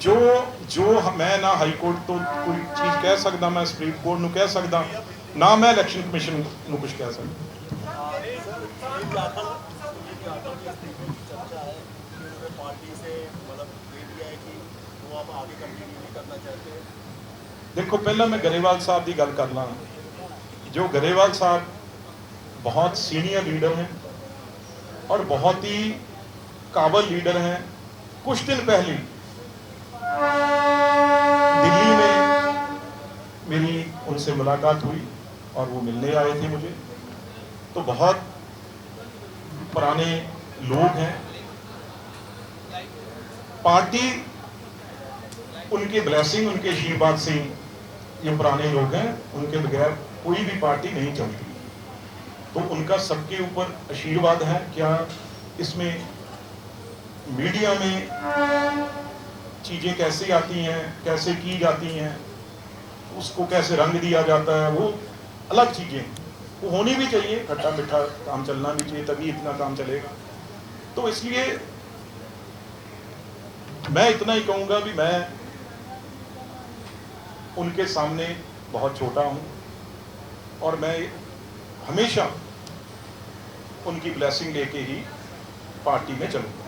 ਜੋ ਜੋ ਹ- ਮੈਂ ਨਾ ਹਾਈ ਕੋਰਟ ਤੋਂ ਕੋਈ ਚੀਜ਼ ਕਹਿ ਸਕਦਾ ਮੈਂ ਸੁਪਰੀਮ ਕੋਰਟ ਨੂੰ ਕਹਿ ਸਕਦਾ ਨਾ ਮੈਂ ਇਲੈਕਸ਼ਨ ਕਮਿਸ਼ਨ ਨੂੰ ਕੁਝ ਕਹਿ ਸਕਦਾ चर्चा है कि उन्होंने पार्टी से मतलब दे दिया है कि वो अब आगे कंटिन्यू नहीं करना चाहते ਦੇਖੋ ਪਹਿਲਾਂ ਮੈਂ ਗਰੇਵਾਲ ਸਾਹਿਬ ਦੀ ਗੱਲ ਕਰ ਲਾਂ ਜੋ ਗਰੇਵਾਲ ਸਾਹਿਬ बहुत सीनियर लीडर हैं और बहुत ही काबल लीडर हैं कुछ दिन पहले उनसे मुलाकात हुई और वो मिलने आए थे मुझे। तो बहुत पुराने लोग हैं। पार्टी, उनके ब्लेसिंग, उनके आशीर्वाद से ये पुराने लोग हैं। उनके बगैर कोई भी पार्टी नहीं चलती। तो उनका सबके ऊपर आशीर्वाद है। क्या इसमें मीडिया में चीज़ें कैसे आती हैं, कैसे की जाती हैं? उसको कैसे रंग दिया जाता है वो अलग चीज़ें वो होनी भी चाहिए खट्टा मीठा काम चलना भी चाहिए तभी इतना काम चलेगा तो इसलिए मैं इतना ही कहूँगा भी मैं उनके सामने बहुत छोटा हूँ और मैं हमेशा उनकी ब्लेसिंग लेके ही पार्टी में चलूँगा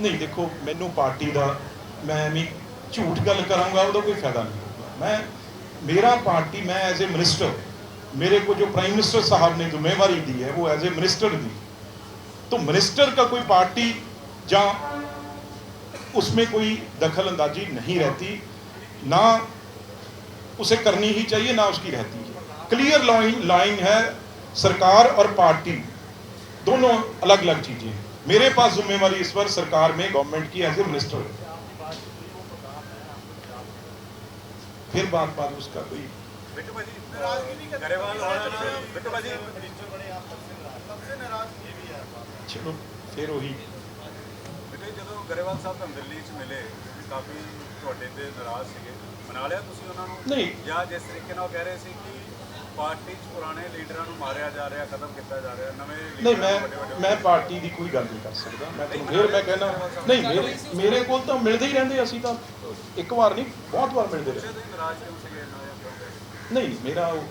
ਨਹੀਂ ਦੇਖੋ ਮੈਨੂੰ ਪਾਰਟੀ ਦਾ ਮੈਂ ਵੀ ਝੂਠ ਗੱਲ ਕਰਾਂਗਾ ਉਹਦਾ ਕੋਈ ਫਾਇਦਾ ਨਹੀਂ ਹੋਊਗਾ ਮੈਂ मेरा पार्टी मैं एज ए मिनिस्टर मेरे को जो प्राइम मिनिस्टर साहब ने जिम्मेवारी दी है वो एज ए मिनिस्टर दी तो मिनिस्टर का कोई पार्टी या उसमें कोई दखल अंदाजी नहीं रहती ना उसे करनी ही चाहिए ना उसकी रहती है क्लियर लाइन लाइन है सरकार और पार्टी दोनों अलग अलग चीजें हैं मेरे पास जिम्मेवारी इस पर सरकार में गवर्नमेंट की एज ए मिनिस्टर है फिर बात बात उसका कोई ਬਿੱਟੂ ਭਾਜੀ ਗਰੇਵਾਲ ਹੋਣਾ ਨਾਲ ਬਿੱਟੂ ਭਾਜੀ चलो फिर वही ਬਿੱਟੂ ਜੀ, ਜਦੋਂ ਗਰੇਵਾਲ ਸਾਹਿਬ ਤੁਹਾਨੂੰ ਦਿੱਲੀ 'ਚ ਮਿਲੇ ਵੀ ਕਾਫੀ ਤੁਹਾਡੇ ਤੇ ਨਾਰਾਜ਼ ਸੀਗੇ ਮਨਾ ਲਿਆ ਤੁਸੀਂ ਉਹਨਾਂ ਨੂੰ ਨਹੀਂ। ਜਾਂ ਜਿਸ ਤਰੀਕੇ ਨਾਲ ਉਹ ਕਹਿ ਰਹੇ ਸੀ ਕਿ ਪਾਰਟੀ 'ਚ ਪੁਰਾਣੇ ਲੀਡਰਾਂ ਨੂੰ ਮਾਰਿਆ ਜਾ ਰਿਹਾ ਖਤਮ ਕੀਤਾ ਜਾ ਰਿਹਾ ਨਵੇਂ ਨਹੀਂ ਮੈਂ ਮੈਂ ਪਾਰਟੀ ਦੀ ਕੋਈ ਗੱਲ ਨਹੀਂ ਕਰ ਸਕਦਾ। ਮੈਂ ਤੁਹਾਨੂੰ ਫਿਰ ਮੈਂ ਕਹਿਣਾ ਨਹੀਂ ਮੇਰੇ ਮੇਰੇ ਕੋਲ ਤਾਂ ਮਿਲਦੇ ਹੀ ਰਹਿੰਦੇ ਅਸੀਂ ਤਾਂ। ਇੱਕ ਵਾਰ ਨਹੀਂ ਬਹੁਤ ਵਾਰ ਮਿਲਦੇ ਰਹੇ। ਤੁਸੀਂ ਨਾਰਾਜ਼ ਕਿਉਂ ਸੀਗੇ ਇਹਨਾਂ ਦੇ ਕਿਉਂ ਨਹੀਂ ਮੇਰਾ ਉਹ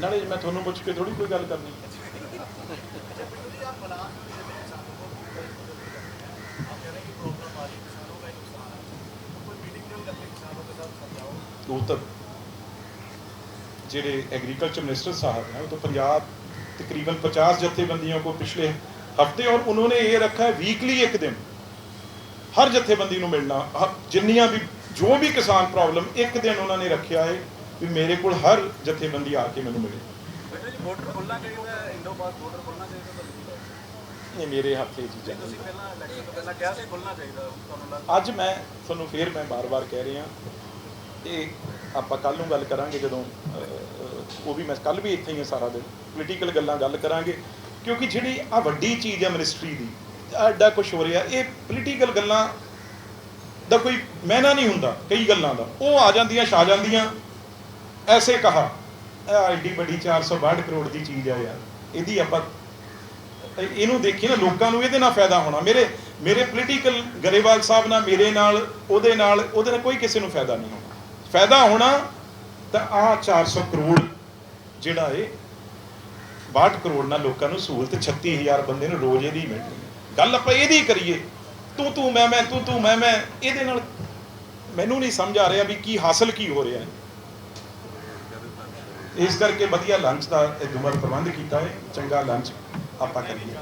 ਨਾਲੇ ਮੈਂ ਤੁਹਾਨੂੰ ਪੁੱਛ ਕੇ ਥੋੜੀ ਕੋਈ ਗੱਲ ਕਰਨੀ। ਉਹ ਤਾਂ ਜਿਹੜੇ एग्रीकल्चर मिनिस्टर साहब हैं वो तो पंजाब तकरीबन 50 जत्थेबंदियों को पिछले हफ्ते और उन्होंने ये रखा है वीकली एक दिन ਹਰ ਜਥੇਬੰਦੀ ਨੂੰ ਮਿਲਣਾ ਹ- ਜਿੰਨੀਆਂ ਵੀ ਜੋ ਵੀ ਕਿਸਾਨ ਪ੍ਰੋਬਲਮ ਇੱਕ ਦਿਨ ਉਹਨਾਂ ਨੇ ਰੱਖਿਆ ਹੈ ਵੀ ਮੇਰੇ ਕੋਲ ਹਰ ਜਥੇਬੰਦੀ ਆ ਕੇ ਮੈਨੂੰ ਮਿਲੇ ਬਿੱਟੂ ਜੀ ਬਾਰਡਰ ਖੁੱਲਣਾ ਚਾਹੀਦਾ ਇੰਡੋ ਪਾਕ ਬਾਰਡਰ ਖੁੱਲਣਾ ਚਾਹੀਦਾ ਤੁਹਾਨੂੰ ਕੀ ਲੱਗਦਾ? ਇਹ ਮੇਰੇ ਹੱਥ 'ਚ ਹੀ ਚੀਜ਼ਾਂ ਤੁਸੀਂ ਨਹੀਂ। ਪਹਿਲਾਂ ਇਲੈਕਸ਼ਨ ਤੋਂ ਪਹਿਲਾਂ ਕਿਹਾ ਸੀ ਖੁੱਲਣਾ ਚਾਹੀਦਾ ਤੁਹਾਨੂੰ ਲੱਗਦਾ ਅੱਜ ਮੈਂ ਤੁਹਾਨੂੰ ਫੇਰ ਮੈਂ ਬਾਰ-ਬਾਰ ਕਹਿ ਰਿਹਾ ਇਹ ਆਪਾਂ ਕੱਲ ਨੂੰ ਗੱਲ ਕਰਾਂਗੇ ਜਦੋਂ ਉਹ ਵੀ ਮੈਂ ਕੱਲ ਵੀ ਇੱਥੇ ਹੀ ਹਾਂ ਸਾਰਾ ਦਿਨ ਪੋਲੀਟੀਕਲ ਗੱਲਾਂ ਗੱਲ ਕਰਾਂਗੇ, ਕਿਉਂਕਿ ਜਿਹੜੀ ਆ ਵੱਡੀ ਚੀਜ਼ ਹੈ ਮਿਨਿਸਟਰੀ ਦੀ, ਐਡਾ ਕੁਝ ਹੋ ਰਿਹਾ, ਇਹ ਪੋਲੀਟੀਕਲ ਗੱਲਾਂ ਦਾ ਕੋਈ ਮਹਿਨਾ ਨਹੀਂ ਹੁੰਦਾ, ਕਈ ਗੱਲਾਂ ਦਾ। ਉਹ ਆ ਜਾਂਦੀਆਂ, ਛਾ ਜਾਂਦੀਆਂ, ਐਸੇ ਕਹਾ ਐਡੀ ਵੱਡੀ 462 ਕਰੋੜ ਦੀ ਚੀਜ਼ ਆ ਯਾਰ, ਇਹਦੀ ਆਪਾਂ ਇਹਨੂੰ ਦੇਖੀ ਨਾ, ਲੋਕਾਂ ਨੂੰ ਇਹਦੇ ਨਾਲ ਫਾਇਦਾ ਹੋਣਾ, ਮੇਰੇ ਮੇਰੇ ਪੋਲੀਟੀਕਲ ਗਰੇਵਾਲ ਸਾਹਿਬ ਨਾਲ, ਮੇਰੇ ਨਾਲ, ਉਹਦੇ ਨਾਲ ਉਹਦੇ ਨਾਲ ਕੋਈ ਕਿਸੇ ਨੂੰ ਫਾਇਦਾ ਨਹੀਂ ਹੋਣਾ। ਫਾਇਦਾ ਹੋਣਾ ਤਾਂ ਆਹ 400 ਕਰੋੜ ਜਿਹੜਾ ਏ 62 ਕਰੋੜ ਨਾਲ ਲੋਕਾਂ ਨੂੰ ਸਹੂਲਤ 36000 ਬੰਦੇ ਨੂੰ ਰੋਜ਼ ਇਹਦੀ ਮਿਲਣੀ ਗੱਲ ਆਪਾਂ ਇਹਦੀ ਕਰੀਏ, ਤੂੰ ਤੂੰ, ਮੈਂ ਮੈਂ, ਤੂੰ ਤੂੰ, ਮੈਂ ਮੈਂ, ਇਹਦੇ ਨਾਲ ਮੈਨੂੰ ਨਹੀਂ ਸਮਝ ਆ ਰਿਹਾ ਵੀ ਕੀ ਹਾਸਲ ਕੀ ਹੋ ਰਿਹਾ ਹੈ। ਇਸ ਕਰਕੇ ਵਧੀਆ ਲੰਚ ਦਾ ਇਹ ਉਮਰ ਪ੍ਰਬੰਧ ਕੀਤਾ ਹੈ, ਚੰਗਾ ਲੰਚ ਆਪਾਂ ਕਰੀਏ।